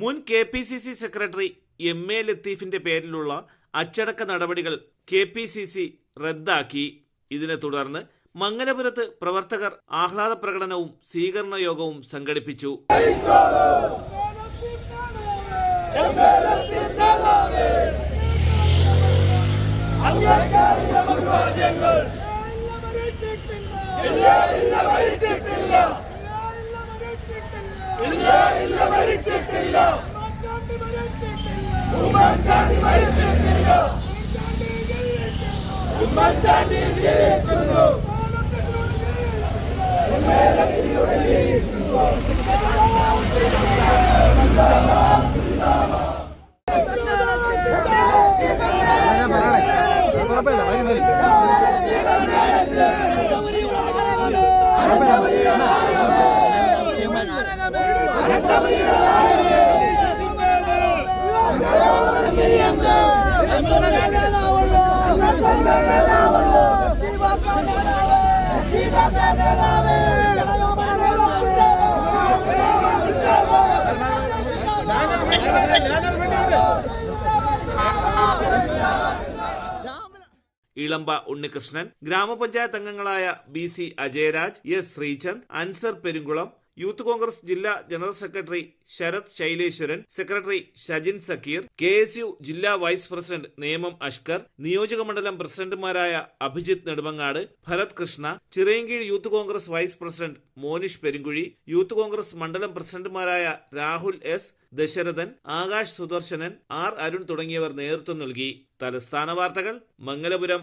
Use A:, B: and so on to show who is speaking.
A: മുൻ K P C C secretary M A ലത്തീഫിന്റെ പേരിലുള്ള അച്ചടക്ക നടപടികൾ കെ പി സി സി റദ്ദാക്കി. ഇതിനെ തുടർന്ന് മംഗലപുരത്ത് പ്രവർത്തകർ ആഹ്ലാദ പ്രകടനവും സ്വീകരണ യോഗവും സംഘടിപ്പിച്ചു. మంచాన్ని జీవిస్తున్నాం Let's go. ഇളമ്പ ഉണ്ണികൃഷ്ണൻ ഗ്രാമപഞ്ചായത്ത് അംഗങ്ങളായ B C Ajayaraj S Sreechand Ansar Perumkulam youth Congress ജില്ലാ general secretary Sharath Shaileswaran secretary Shajin Sakkeer K S U ജില്ലാ വൈസ് പ്രസിഡന്റ് നേമം അഷ്കർ നിയോജക മണ്ഡലം പ്രസിഡന്റുമാരായ Abhijith Nedumangad Bharath Krishna Chirayinkeezhu youth Congress vice president Monish Perunguzhi youth Congress മണ്ഡലം പ്രസിഡന്റുമാരായ Rahul S Dasharathan Akash Sudarsanan R Arun തുടങ്ങിയവർ നേതൃത്വം നൽകി. തലസ്ഥാന വാർത്തകൾ മംഗലപുരം.